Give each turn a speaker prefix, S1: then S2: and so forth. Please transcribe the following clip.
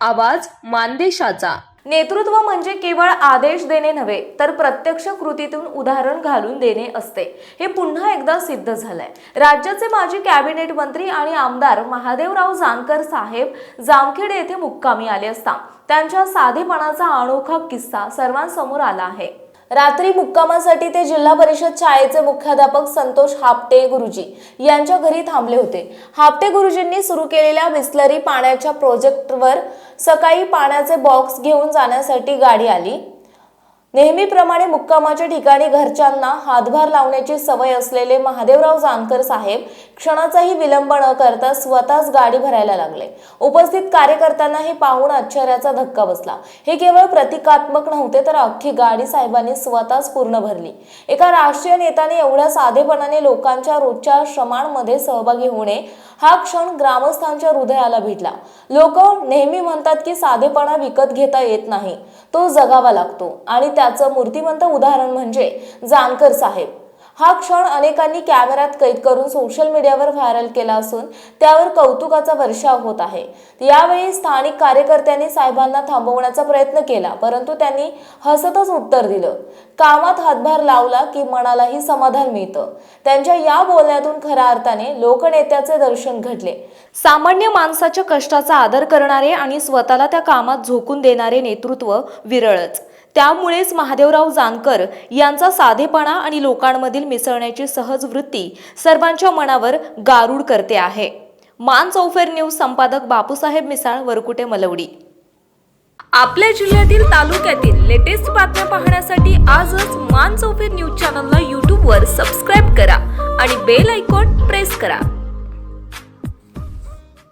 S1: आवाज मानदेशाचा.
S2: नेतृत्व म्हणजे केवळ आदेश देणे नव्हे तर प्रत्यक्ष कृतीतून उदाहरण घालून देणे असते. हे पुन्हा एकदा सिद्ध झालंय. राज्याचे माजी कॅबिनेट मंत्री आणि आमदार महादेवराव जानकर साहेब जामखेड येथे मुक्कामी आले असता. त्यांच्या साधेपणाचा अनोखा किस्सा सर्वांसमोर आला आहे. रात्री मुक्कामासाठी ते जिल्हा परिषद शाळेचे मुख्याध्यापक संतोष हापटे गुरुजी यांच्या घरी थांबले होते. हापटे गुरुजींनी सुरू केलेल्या बिस्लरी पाण्याच्या प्रोजेक्टवर सकाळी पाण्याचे बॉक्स घेऊन जाण्यासाठी गाडी आली. नेहमीप्रमाणे मुक्कामाच्या ठिकाणी घरच्यांना हातभार लावण्याची सवय असलेले महादेवराव जानकर साहेब क्षणाचाही विलंब न करता स्वतःच गाडी भरायला लागले. उपस्थित कार्यकर्त्यांना हे पाहून आश्चर्याचा धक्का बसला. हे केवळ प्रतिकात्मक नव्हते तर अख्खी गाडी साहेबांनी स्वतःच पूर्ण भरली. एका राष्ट्रीय नेत्याने एवढ्या साधेपणाने लोकांच्या रोजच्या श्रमांमध्ये सहभागी होणे हा क्षण ग्रामस्थांच्या हृदयाला भिडला लोक नेहमी म्हणतात की साधेपणा विकत घेता येत नाही. तो जगावा लागतो. आणि त्याचं मूर्तिमंत उदाहरण म्हणजे जानकर साहेब. हा क्षण अनेकांनी कॅमेऱ्यात कैद करून सोशल मीडियावर व्हायरल केला असून त्यावर कौतुकाचा वर्षाव होत आहे. यावेळी स्थानिक कार्यकर्त्यांनी साहेबांना थांबवण्याचा प्रयत्न केला परंतु त्यांनी हसतच उत्तर दिलं. कामात हातभार लावला की मनालाही समाधान मिळतं. त्यांच्या या बोलण्यातून खऱ्या अर्थाने लोकनेत्याचे दर्शन घडले. सामान्य माणसाच्या कष्टाचा आदर करणारे आणि स्वतःला त्या कामात झोकून देणारे नेतृत्व विरळच. त्यामुळेच महादेवराव जानकर यांचा साधेपणा आणि लोकांमधील मिसळण्याची सहज वृत्ती सर्वांच्या मनावर गारूड करते आहे. मान चौफेर न्यूज संपादक बापूसाहेब मिसाळ वरकुटे मलवडी. आपल्या जिल्ह्यातील तालुक्यातील लेटेस्ट बातम्या पाहण्यासाठी आजच मान चौफेर न्यूज चॅनलला यूट्यूबवर सबस्क्राईब करा आणि बेल आयकॉन प्रेस करा.